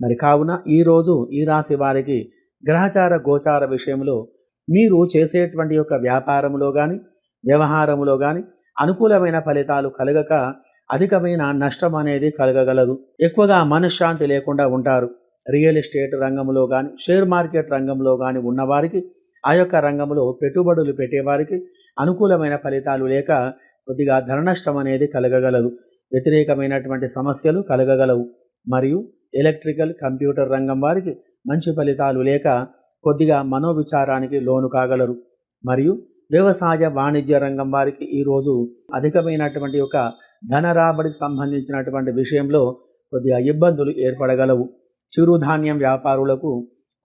మరి కావున ఈరోజు ఈ రాశి వారికి గ్రహచార గోచార విషయంలో మీరు చేసేటువంటి యొక్క వ్యాపారంలో కానీ వ్యవహారంలో కానీ అనుకూలమైన ఫలితాలు కలగక అధికమైన నష్టం అనేది కలగగలదు. ఎక్కువగా మనశ్శాంతి లేకుండా ఉంటారు. రియల్ ఎస్టేట్ రంగంలో కానీ షేర్ మార్కెట్ రంగంలో కానీ ఉన్నవారికి ఆ యొక్క రంగంలో పెట్టుబడులు పెట్టేవారికి అనుకూలమైన ఫలితాలు లేక కొద్దిగా ధన నష్టం అనేది కలగగలదు. వ్యతిరేకమైనటువంటి సమస్యలు కలగగలవు. మరియు ఎలక్ట్రికల్ కంప్యూటర్ రంగం వారికి మంచి ఫలితాలు లేక కొద్దిగా మనోవిచారానికి లోను కాగలరు. మరియు వ్యవసాయ వాణిజ్య రంగం వారికి ఈరోజు అధికమైనటువంటి ఒక ధన రాబడికి సంబంధించినటువంటి విషయంలో కొద్దిగా ఇబ్బందులు ఏర్పడగలవు. చిరుధాన్యం వ్యాపారులకు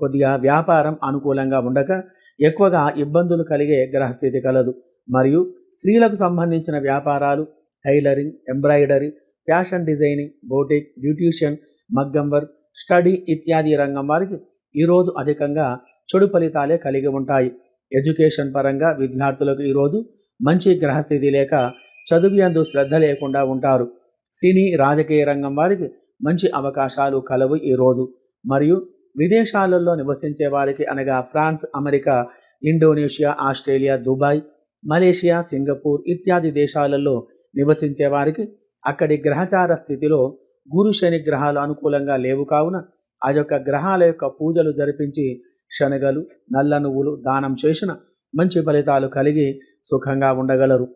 కొద్దిగా వ్యాపారం అనుకూలంగా ఉండక ఎక్కువగా ఇబ్బందులు కలిగే గ్రహస్థితి కలదు. మరియు స్త్రీలకు సంబంధించిన వ్యాపారాలు tailoring embroidery fashion designing boutique beautician మగ్గం వర్క్ స్టడీ ఇత్యాది రంగం వారికి ఈరోజు అధికంగా చెడు ఫలితాలే కలిగి ఉంటాయి. ఎడ్యుకేషన్ పరంగా విద్యార్థులకు ఈరోజు మంచి గ్రహస్థితి లేక చదువు అందు శ్రద్ధ లేకుండా ఉంటారు. సినీ రాజకీయ రంగం వారికి మంచి అవకాశాలు కలవు ఈరోజు. మరియు విదేశాలలో నివసించే వారికి అనగా France America Indonesia Australia Dubai Malaysia Singapore ఇత్యాది దేశాలలో నివసించే వారికి అక్కడి గ్రహచార స్థితిలో గురు శని గ్రహాలు అనుకూలంగా లేవు కావున ఆ యొక్క గ్రహాల యొక్క పూజలు జరిపించి శనగలు నల్ల నువ్వులు దానం చేసిన మంచి ఫలితాలు కలిగి సుఖంగా ఉండగలరు.